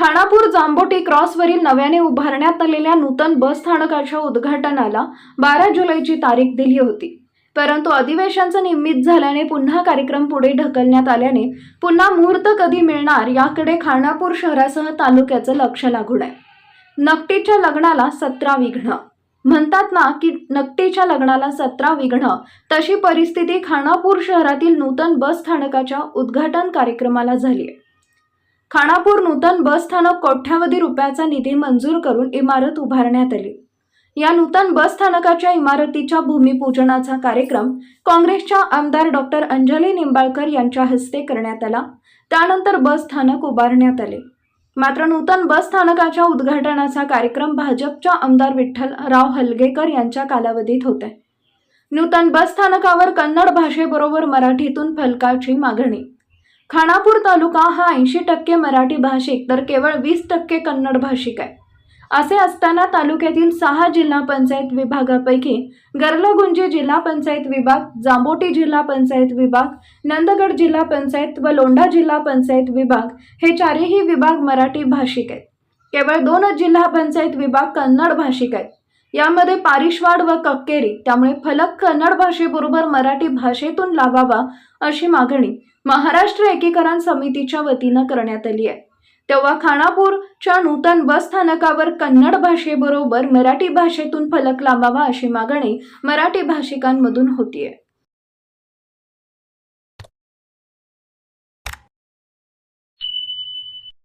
खानापूर जांबोटी क्रॉसवरील नव्याने उभारण्यात आलेल्या नूतन बस स्थानकाच्या उद्घाटनाला बारा जुलैची तारीख दिली होती. परंतु अधिवेशनाचं निमित्त झाल्याने पुन्हा कार्यक्रम पुढे ढकलण्यात आल्याने पुन्हा मुहूर्त कधी मिळणार याकडे खानापूर शहरासह तालुक्याचं लक्ष लागून आहे. नकटीच्या लग्नाला सतरा विघ्न. म्हणतात ना की नकटीच्या लग्नाला सतरा विघ्न. तशी परिस्थिती खानापूर शहरातील नूतन बस स्थानकाच्या उद्घाटन कार्यक्रमाला झाली आहे. खानापूर नूतन बस स्थानक कोट्यावधी रुपयाचा निधी मंजूर करून इमारत उभारण्यात आली. या नूतन बस स्थानकाच्या इमारतीच्या भूमिपूजनाचा कार्यक्रम काँग्रेसच्या आमदार डॉक्टर अंजली निंबाळकर यांच्या हस्ते करण्यात आला. त्यानंतर बस स्थानक उभारण्यात आले. मात्र नूतन बस स्थानकाच्या उद्घाटनाचा कार्यक्रम भाजपच्या आमदार विठ्ठलराव हलगेकर यांच्या कालावधीत होते. नूतन बस स्थानकावर कन्नड भाषेबरोबर मराठीतून फलकाची मागणी खानापूर तालुका हा ऐंशी टक्के मराठी भाषिक तर केवळ वीस टक्के कन्नड भाषिक आहे. असे असताना तालुक्यातील सहा जिल्हा पंचायत विभागापैकी गरलगुंजी जिल्हा पंचायत विभाग जांबोटी जिल्हा पंचायत विभाग नंदगड जिल्हा पंचायत व लोंढा जिल्हा पंचायत विभाग हे चारही विभाग मराठी भाषिक आहेत. केवळ दोनच जिल्हा पंचायत विभाग कन्नड भाषिक आहेत. यामध्ये पारिशवाड व कक्केरी त्यामुळे फलक कन्नड भाषेबरोबर मराठी भाषेतून लावावा अशी मागणी महाराष्ट्र एकीकरण समितीच्या वतीनं करण्यात आली आहे. तेव्हा खानापूरच्या नूतन बस स्थानकावर कन्नड भाषेबरोबर मराठी भाषेतून फलक लावावा अशी मागणी मराठी भाषिकांमधून होतीये.